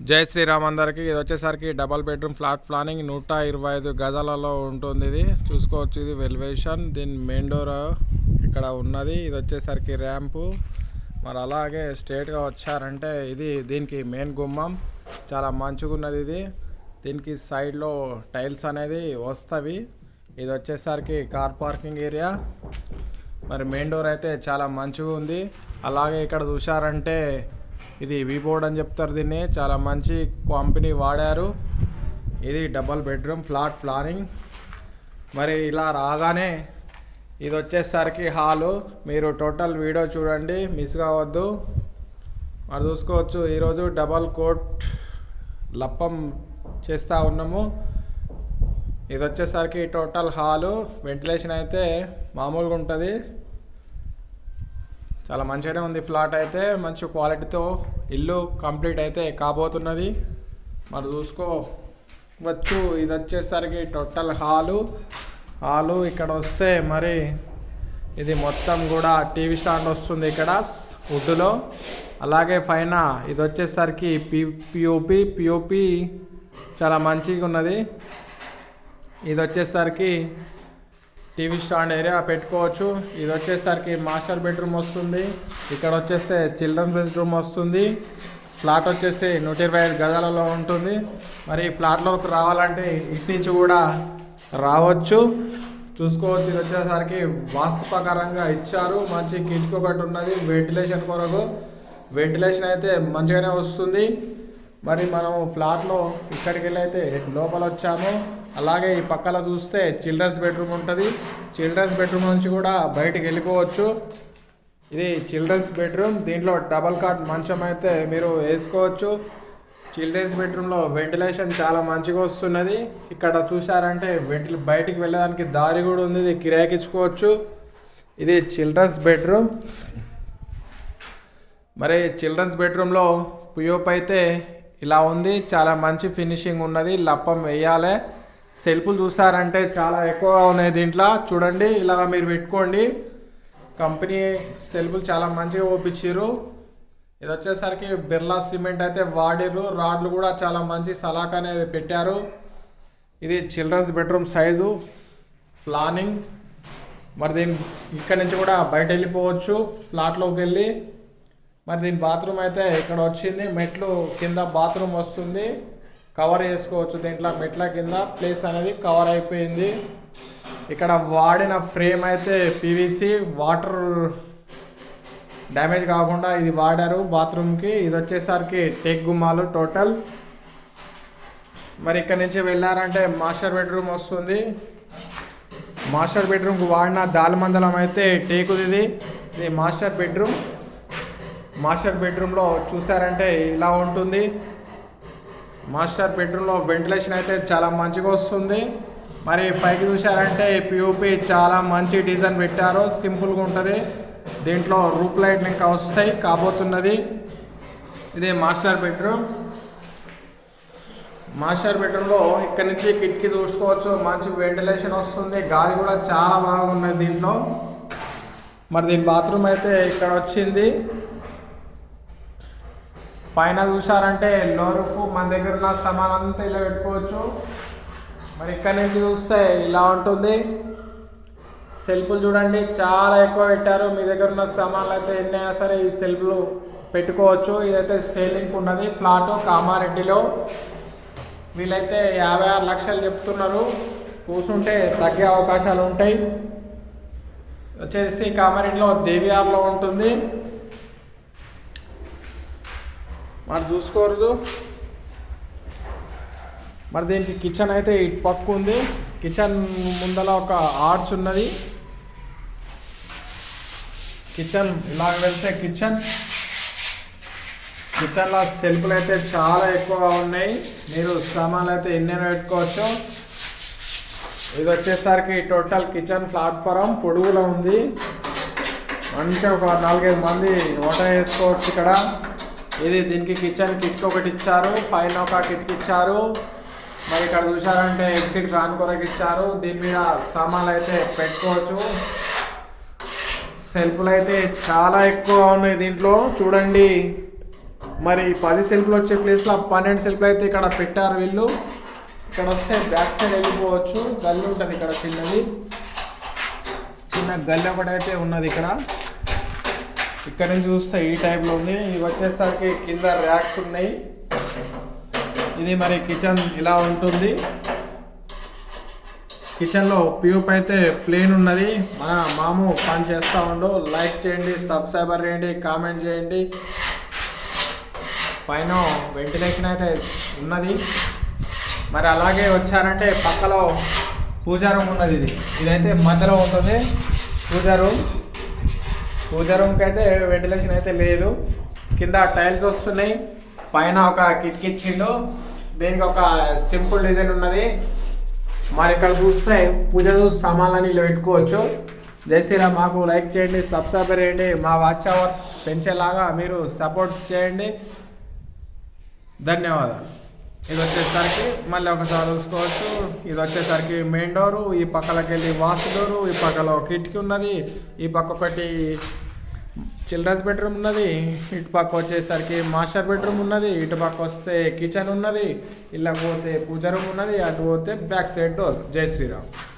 జై శ్రీరామ్ అందరికి. ఇది వచ్చేసరికి డబల్ బెడ్రూమ్ ఫ్లాట్ ప్లానింగ్. నూట ఇరవై ఐదు గజాలలో ఉంటుంది ఇది. చూసుకోవచ్చు ఇది వెల్వేషన్. దీని మెయిన్ డోర్ ఇక్కడ ఉన్నది. ఇది వచ్చేసరికి ర్యాంపు. మరి అలాగే స్ట్రేట్గా వచ్చారంటే ఇది దీనికి మెయిన్ గుమ్మం. చాలా మంచిగా ఉన్నది ఇది. దీనికి సైడ్లో టైల్స్ అనేది వస్తవి. ఇది వచ్చేసరికి కార్ పార్కింగ్ ఏరియా. మరి మెయిన్ డోర్ అయితే చాలా మంచిగా ఉంది అలాగే ఇక్కడ చూశారంటే ఇది విబోర్డ్ అని చెప్తారు దీన్ని. చాలా మంచి కంపెనీ వాడారు. ఇది డబల్ బెడ్రూమ్ ఫ్లాట్ ప్లానింగ్ మరి ఇలా రాగానే ఇది వచ్చేసరికి హాలు. మీరు టోటల్ వీడియో చూడండి. మిస్ కావద్దు. మరి చూసుకోవచ్చు. ఈరోజు డబల్ కోట్ లప్పం చేస్తూ ఉన్నాము. ఇది వచ్చేసరికి టోటల్ హాలు. వెంటిలేషన్ అయితే మామూలుగా ఉంటుంది. చాలా మంచిగానే ఉంది ఫ్లాట్ అయితే మంచి క్వాలిటీతో ఇల్లు కంప్లీట్ అయితే కాబోతున్నది. మరి చూసుకోవచ్చు ఇది వచ్చేసరికి టోటల్ హాలు. హాలు ఇక్కడ వస్తే మరి ఇది మొత్తం కూడా టీవీ స్టాండ్ వస్తుంది ఇక్కడ వుడ్లో. అలాగే పైన ఇది వచ్చేసరికి పి పిఓపి పిఓపి చాలా మంచిగా ఉన్నది ఇది వచ్చేసరికి టీవీ స్టాండ్ ఏరియా పెట్టుకోవచ్చు. ఇది వచ్చేసరికి మాస్టర్ బెడ్రూమ్ వస్తుంది. ఇక్కడ వచ్చేస్తే చిల్డ్రన్ బెడ్రూమ్ వస్తుంది. ఫ్లాట్ వచ్చేసి నూట ఇరవై ఐదు గజాలలో ఉంటుంది. మరి ఫ్లాట్లోకి రావాలంటే ఇటు నుంచి కూడా రావచ్చు. చూసుకోవచ్చు. ఇది వచ్చేసరికి వాస్తు ప్రకారంగా ఇచ్చారు. మంచి కిటికీ ఒకటి ఉన్నది. వెంటిలేషన్ కొరకు. వెంటిలేషన్ అయితే మంచిగానే వస్తుంది. మరి మనం ఫ్లాట్లో ఇక్కడికి వెళ్ళి అయితే లోపల వచ్చాము అలాగే ఈ పక్కన చూస్తే చిల్డ్రన్స్ బెడ్రూమ్ ఉంటుంది. చిల్డ్రన్స్ బెడ్రూమ్ నుంచి కూడా బయటికి వెళ్ళిపోవచ్చు ఇది చిల్డ్రన్స్ బెడ్రూమ్. దీంట్లో డబల్ కాట్ మంచం అయితే మీరు వేసుకోవచ్చు. చిల్డ్రన్స్ బెడ్రూమ్లో వెంటిలేషన్ చాలా మంచిగా వస్తున్నది. ఇక్కడ చూసారంటే వెంటి బయటికి వెళ్ళడానికి దారి కూడా ఉంది. ఇది కిరాయికిచ్చుకోవచ్చు. ఇది చిల్డ్రన్స్ బెడ్రూమ్. మరి చిల్డ్రన్స్ బెడ్రూమ్లో పియోప్ అయితే ఇలా ఉంది చాలా మంచి ఫినిషింగ్ ఉన్నది. లప్పం వేయాలి. సెల్ఫ్లు చూసారంటే చాలా ఎక్కువగా ఉన్నాయి దీంట్లో. చూడండి ఇలా మీరు పెట్టుకోండి. కంపెనీ సెల్ఫ్లు చాలా మంచిగా ఓపించారు ఇది వచ్చేసరికి బిర్లా సిమెంట్ అయితే వాడిర్రు. రాడ్లు కూడా చాలా మంచి సలాక్ అనేది పెట్టారు. ఇది చిల్డ్రన్స్ బెడ్రూమ్ సైజు. ప్లానింగ్. మరి దీని ఇక్కడ నుంచి కూడా బయట వెళ్ళిపోవచ్చు. ఫ్లాట్లోకి వెళ్ళి మరి దీని బాత్రూమ్ అయితే ఇక్కడ వచ్చింది మెట్లు కింద బాత్రూమ్ వస్తుంది. కవర్ చేసుకోవచ్చు దీంట్లో మెట్ల కింద. ప్లేస్ అనేది కవర్ అయిపోయింది. ఇక్కడ వాడిన ఫ్రేమ్ అయితే పీవీసీ వాటర్ డ్యామేజ్ కాకుండా ఇది వాడారు బాత్రూమ్కి. ఇది వచ్చేసరికి టెక్ గుమ్మాలు టోటల్ మరి ఇక్కడ నుంచి వెళ్ళారంటే మాస్టర్ బెడ్రూమ్ వస్తుంది. మాస్టర్ బెడ్రూమ్కి వాడిన దాల్మందలం అయితే టేకుది ఇది ఇది మాస్టర్ బెడ్రూమ్ మాస్టర్ బెడ్రూమ్లో చూసారంటే ఇలా ఉంటుంది. మాస్టర్ బెడ్రూమ్లో వెంటిలేషన్ అయితే చాలా మంచిగా వస్తుంది. మరి పైకి చూసారంటే పిఓపి చాలా మంచి డిజైన్ పెట్టారు. సింపుల్గా ఉంటుంది. దీంట్లో రూప్ లైట్లు ఇంకా వస్తాయి కాబోతున్నది. ఇది మాస్టర్ బెడ్రూమ్. మాస్టర్ బెడ్రూమ్లో ఇక్కడ నుంచి కిటికీ చూసుకోవచ్చు. మంచి వెంటిలేషన్ వస్తుంది. గాలి కూడా చాలా బాగున్నది దీంట్లో. మరి దీని బాత్రూమ్ అయితే ఇక్కడ వచ్చింది. పైన చూసారంటే లో మన దగ్గర ఉన్న సామాన్ అంతా ఇలా పెట్టుకోవచ్చు. మరి ఇక్కడ నుంచి చూస్తే ఇలా ఉంటుంది. సెల్ఫ్లు చూడండి చాలా ఎక్కువ పెట్టారు. మీ దగ్గర ఉన్న సామాన్లు అయితే ఎన్ని అయినా సరే ఈ సెల్ఫ్లు పెట్టుకోవచ్చు. ఇదైతే సేలింగ్ ఉన్నది ఫ్లాట్ కామారెడ్డిలో. వీళ్ళైతే యాభై ఆరు లక్షలు చెప్తున్నారు. కూర్చుంటే తగ్గే అవకాశాలు ఉంటాయి. వచ్చేసి కామారెడ్డిలో దేవియార్లో ఉంటుంది. మరి చూసుకోరు మరి దీనికి కిచెన్ అయితే ఇటు పక్క ఉంది. కిచెన్ ముందల ఒక ఆర్చ్ ఉన్నది. కిచెన్ ఇలా వెళ్తే కిచెన్ కిచెన్లో సెల్ఫ్లు అయితే చాలా ఎక్కువగా ఉన్నాయి. మీరు సామాన్లు అయితే ఎన్నైనా పెట్టుకోవచ్చు. ఇది వచ్చేసరికి టోటల్ కిచెన్ ప్లాట్ఫారం పొడుగులో ఉంది. మంచిగా ఒక నాలుగైదు మంది ఓట వేసుకోవచ్చు ఇక్కడ. ఇది దీనికి కిచెన్ కిట్ ఒకటి ఇచ్చారు. పైన ఒక కిట్ ఇచ్చారు. మరి ఇక్కడ చూసారంటే ఎగ్జిట్ ఫ్యాన్ కొరకు ఇచ్చారు. దీని మీద సామాన్లు అయితే పెట్టుకోవచ్చు. సెల్ఫ్లు అయితే చాలా ఎక్కువ ఉన్నాయి దీంట్లో. చూడండి. మరి పది సెల్ఫ్లు వచ్చే ప్లేస్లో పన్నెండు సెల్ఫ్లు అయితే ఇక్కడ పెట్టారు వీళ్ళు. ఇక్కడ వస్తే బ్యాక్ సైడ్ వెళ్ళిపోవచ్చు. గల్లి ఉంటుంది ఇక్కడ చిన్నది. చిన్న గల్లి ఒకటైతే ఉన్నది ఇక్కడ. ఇక్కడ నుంచి చూస్తే ఈ టైప్లో ఉంది. ఇది వచ్చేసరికి కింద ర్యాక్స్ ఉన్నాయి. ఇది మరి కిచెన్ ఇలా ఉంటుంది. కిచెన్లో ప్యూప్ అయితే ప్లేన్ ఉన్నది. మన మాము పని చేస్తూ ఉండు. లైక్ చేయండి సబ్స్క్రైబర్ చేయండి కామెంట్ చేయండి. పైన వెంటిలేషన్ అయితే ఉన్నది. మరి అలాగే వచ్చారంటే పక్కలో పూజా రూమ్ ఉన్నది ఇది. ఇదైతే మధ్యలో ఉంటుంది. పూజా రూమ్ పూజా రూమ్కి అయితే వెంటిలేషన్ అయితే లేదు. కింద టైల్స్ వస్తున్నాయి. పైన ఒక కిటికీ ఇచ్చిండు దీనికి ఒక సింపుల్ డిజైన్ ఉన్నది. మరి ఇక్కడ చూస్తే పూజ సామాన్లని ఇలా పెట్టుకోవచ్చు. జై మాకు లైక్ చేయండి సబ్స్క్రైబర్ చేయండి. మా వాచ్ అవర్స్ పెంచేలాగా మీరు సపోర్ట్ చేయండి. ధన్యవాదాలు. ఇది వచ్చేసరికి మళ్ళీ ఒకసారి చూసుకోవచ్చు. ఇది వచ్చేసరికి మెయిన్ డోరు ఈ పక్కలకి వెళ్ళి వాస్తు డోరు ఈ పక్కలో కిటికీ ఉన్నది. ఈ పక్క ఒకటి చిల్డ్రన్స్ బెడ్రూమ్ ఉన్నది ఇటు పక్క వచ్చేసరికి మాస్టర్ బెడ్రూమ్ ఉన్నది ఇటు పక్క వస్తే కిచెన్ ఉన్నది ఇలా పోతే పూజ రూమ్ ఉన్నది అటు పోతే బ్యాక్ సైడ్ డోర్. జై శ్రీరామ్.